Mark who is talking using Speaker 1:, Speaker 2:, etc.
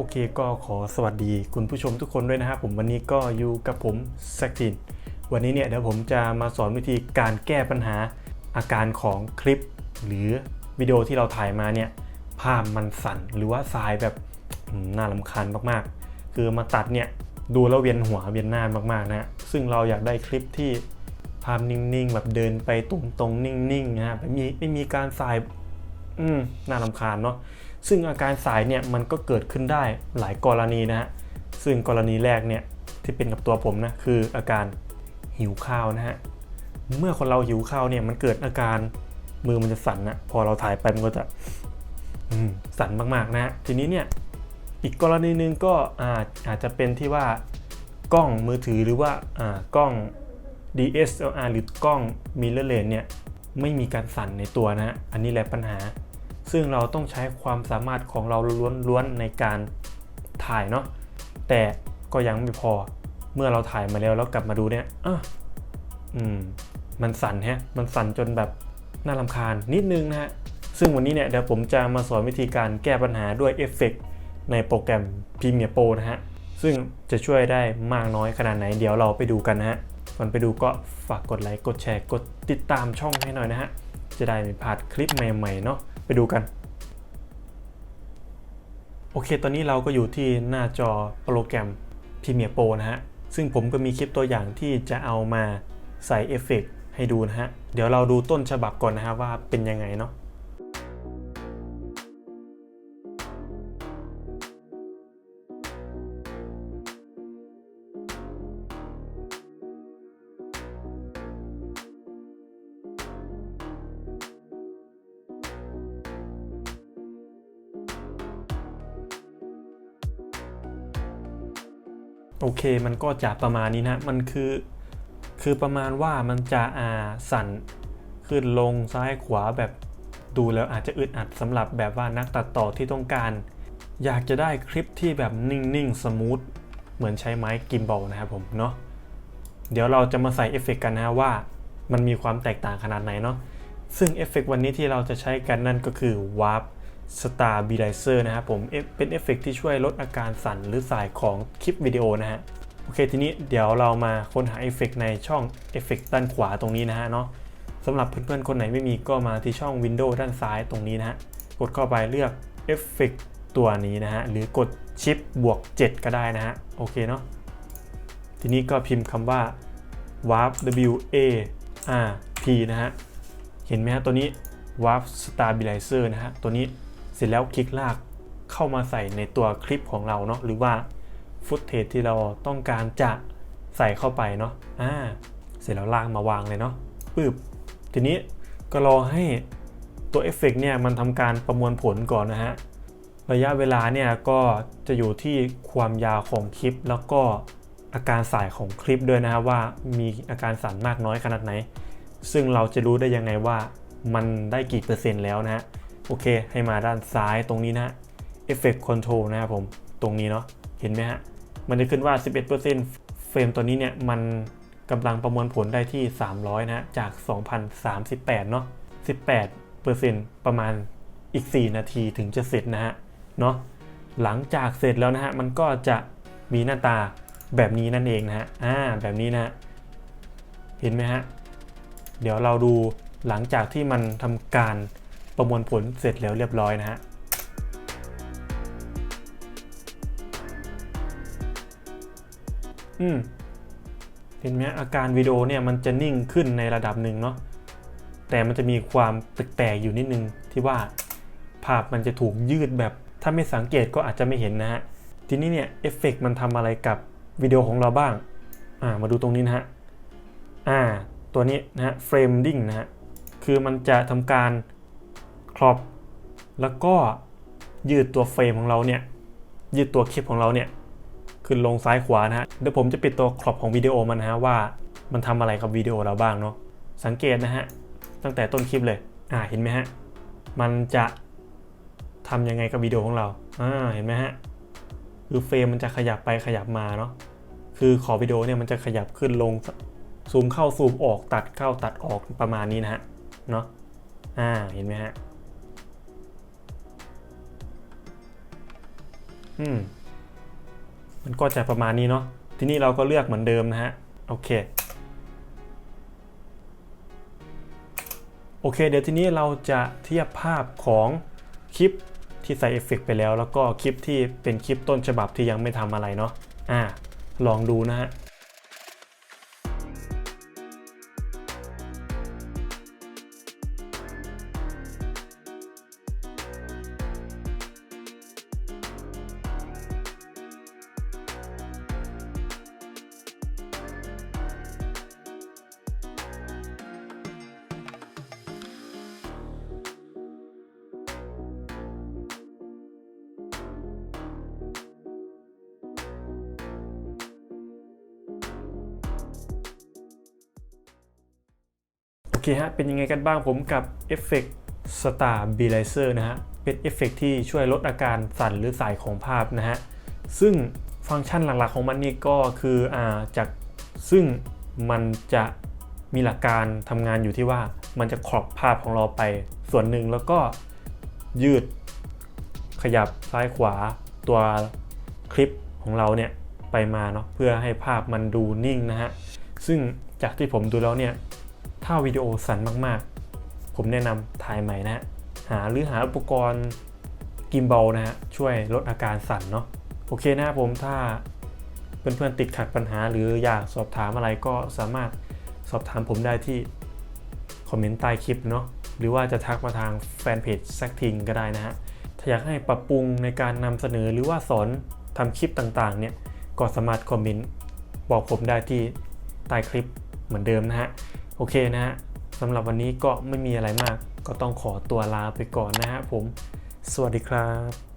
Speaker 1: โอเคก็ขอสวัสดีคุณผู้ชมทุกคนด้วยนะครับผมวันนี้ก็อยู่กับผมแซกจินวันนี้เนี่ยเดี๋ยวผมจะมาสอนวิธีการแก้ปัญหาอาการของคลิป หรือวิดีโอที่เราถ่ายมาเนี่ยภาพมันสั่นหรือว่าสายแบบน่าลำคาญมากๆ คือมาตัดเนี่ยดูแล้วเวียนหัวเวียนหน้ามากๆนะซึ่งเราอยากได้คลิปที่ภาพนิ่งๆ แบบเดินไปตรงๆ นิ่งๆนะฮะไม่มีไม่มีการสายอืมน่าลำคาญเนาะ ซึ่งอาการสายเนี่ยมันก็เกิดขึ้นได้หลายกรณีนะฮะ ซึ่งกรณีแรกเนี่ยที่เป็นกับตัวผมนะคืออาการหิวข้าวนะฮะ เมื่อคนเราหิวข้าวเนี่ยมันเกิดอาการมือมันจะสั่นนะพอเราถ่ายไปมันก็จะสั่นมากๆนะฮะ ทีนี้เนี่ยอีกกรณีหนึ่งก็อาจอาจจะเป็นที่ว่ากล้องมือถือหรือว่ากล้อง DSLR หรือกล้อง mirrorless เนี่ยไม่มีการสั่นในตัวนะฮะ อันนี้แหละปัญหา ซึ่งเราต้องใช้ความสามารถของเราล้วนๆในการถ่ายเนาะแต่ก็ยังไม่พอเมื่อเราถ่ายมาแล้วแล้วกลับมาดูเนี่ยอะอืมมันสั่นฮะมันสั่นจนแบบน่ารำคาญนิดนึงนะฮะซึ่งวันนี้เนี่ยเดี๋ยวผมจะมาสอนวิธีการแก้ปัญหาด้วยเอฟเฟกต์ในโปรแกรม Premiere Pro นะฮะ ซึ่งจะช่วยได้มากน้อยขนาดไหนเดี๋ยวเราไปดูกันนะฮะก่อนไปดูก็ฝากกดไลค์กดแชร์กดติดตามช่องให้หน่อยนะฮะ จะได้ไม่พลาดคลิปใหม่ๆเนาะ ไปดูกัน โอเค ตอนนี้เราก็อยู่ที่หน้าจอโปรแกรม Premiere Pro นะฮะ ซึ่งผมก็มีคลิปตัวอย่างที่จะเอามาใส่เอฟเฟกต์ให้ดูนะฮะ เดี๋ยวเราดูต้นฉบับก่อนนะฮะว่าเป็นยังไงเนาะ โอเคมันก็จะประมาณนี้นะ มันคือ คือประมาณว่ามันจะอ่าสั่นขึ้นลงซ้ายขวาแบบดูแล้วอาจจะอึดอัดสำหรับแบบว่านักตัดต่อที่ต้องการ อยากจะได้คลิปที่แบบนิ่งๆ สมูท เหมือนใช้ไม้กิมบอลนะครับผมเนาะเดี๋ยวเราจะมาใส่เอฟเฟกต์กันนะว่ามันมีความแตกต่างขนาดไหนเนาะซึ่งเอฟเฟกต์วันนี้ที่เราจะใช้กันนั่นก็คือ Warp Stabilizer นะครับผมเป็นเอฟเฟกต์ที่ช่วยลดอาการสั่นหรือสายของคลิปวิดีโอนะฮะโอเคทีนี้เดี๋ยวเรามาค้นหาเอฟเฟกต์ในช่องเอฟเฟกต์ด้านขวาตรงนี้นะฮะเนาะสำหรับเพื่อนๆคนไหนไม่มีก็มาที่ช่อง Windows ด้านซ้ายตรงนี้นะฮะกดเข้าไปเลือกเอฟเฟกต์ตัวนี้นะฮะหรือกดชิปบวก 7 ก็ได้นะฮะโอเคเนาะทีนี้ก็พิมพ์คำว่า warp w a r p นะฮะเห็นไหมฮะตัวนี้ warp stabilizer นะฮะตัวนี้ เสร็จแล้วคลิกลากเข้ามาใส่ในตัวคลิปของเราเนาะหรือว่าฟุตเทจที่เราต้องการจะใส่เข้าไปเนาะอ่าเสร็จแล้วลากมาวางเลยเนาะปึ๊บทีนี้ก็รอให้ตัวเอฟเฟกต์เนี่ยมันทำการประมวลผลก่อนนะฮะระยะเวลาเนี่ยก็จะอยู่ที่ความยาวของคลิป แล้วก็อาการสายของคลิปด้วยนะฮะว่ามีอาการสั่นมากน้อยขนาดไหน ซึ่งเราจะรู้ได้ยังไงว่ามันได้กี่เปอร์เซ็นต์แล้วนะฮะ โอเค ให้มาด้านซ้ายตรงนี้นะ Effect Control นะครับผมตรงนี้เนาะเห็นไหมฮะ มันจะขึ้นว่า 11%เฟรมตัวนี้เนี่ย มันกำลังประมวลผลได้ที่ 300 นะฮะจาก 2038 เนาะ18%ประมาณอีก 4 นาทีถึงจะเสร็จนะฮะเนาะหลังจากเสร็จแล้วนะฮะ มันก็จะมีหน้าตาแบบนี้นั่นเองนะฮะอ่าแบบนี้นะฮะเห็นไหมฮะ เดี๋ยวเราดูหลังจากที่มันทำการ ประมวลผลเสร็จแล้วเรียบร้อยนะฮะอืมเห็นไหมอาการวิดีโอเนี่ยมันจะนิ่งขึ้นในระดับหนึ่งเนาะแต่มันจะมีความแปลกๆอยู่นิดนึงที่ว่าภาพมันจะถูกยืดแบบ ถ้าไม่สังเกตก็อาจจะไม่เห็นนะฮะทีนี้เนี่ยเอฟเฟกมันทำอะไรกับวิดีโอของเราบ้างอ่ามาดูตรงนี้นะฮะอ่าตัวนี้นะฮะเฟรมดิ้งนะฮะคือมันจะทำการ ครอบ แล้วก็ยืดตัวเฟรมของเราเนี่ย ยืดตัวคลิปของเราเนี่ย ขึ้นลงซ้ายขวานะฮะ เดี๋ยวผมจะปิดตัวครอบของวิดีโอมันนะฮะว่ามันทำอะไรกับวิดีโอเราบ้างเนาะ สังเกตนะฮะ ตั้งแต่ต้นคลิปเลย อ่า เห็นไหมฮะ มันจะทำยังไงกับวิดีโอของเรา อ่า เห็นไหมฮะ คือเฟรมมันจะขยับไปขยับมาเนาะ คือขอบวิดีโอเนี่ยมันจะขยับขึ้นลง ซูมเข้าซูมออกตัดเข้าตัดออกประมาณนี้นะฮะ เนาะ อ่า เห็นไหมฮะ อืมมันก็จะประมาณนี้เนาะทีนี้เราก็เลือกเหมือนเดิมนะฮะ โอเค โอเค เดี๋ยวทีนี้เราจะเทียบภาพของคลิปที่ใส่เอฟเฟกต์ไปแล้ว แล้วก็คลิปที่เป็นคลิปต้นฉบับที่ยังไม่ทำอะไรเนาะอ่า ลองดูนะฮะ ฮะ เป็นยังไงกันบ้างผมกับเอฟเฟกต์ Stabilizer นะฮะ เป็นเอฟเฟกต์ที่ช่วยลดอาการสั่นหรือสายของภาพนะฮะ ซึ่งฟังก์ชันหลักๆของมันนี่ก็คืออ่าจากซึ่งมันจะมีหลักการทำงานอยู่ที่ว่ามันจะครอบภาพของเราไปส่วนหนึ่งแล้วก็ยืดขยับซ้ายขวาตัวคลิปของเราเนี่ยไปมาเนาะเพื่อให้ภาพมันดูนิ่งนะฮะ ซึ่งจากที่ผมดูแล้วเนี่ย ถ้าวิดีโอสั่นมากๆ ผมแนะนำถ่ายใหม่นะฮะ หาหรือหาอุปกรณ์กิมบอลนะฮะ ช่วยลดอาการสั่นเนาะ โอเคนะครับผมถ้าเพื่อนๆติดขัดปัญหา หรืออยากสอบถามอะไรก็สามารถสอบถามผมได้ที่คอมเมนต์ใต้คลิปเนาะ หรือว่าจะทักมาทางแฟนเพจแซกทิงก็ได้นะฮะ ถ้าอยากให้ปรับปรุงในการนำเสนอหรือว่าสอนทำคลิปต่างๆ เนี่ย ก็สามารถคอมเมนต์บอกผมได้ที่ใต้คลิปเหมือนเดิมนะฮะ โอเคนะฮะสำหรับวันนี้ก็ไม่มีอะไรมาก ก็ต้องขอตัวลาไปก่อนนะฮะผม สวัสดีครับ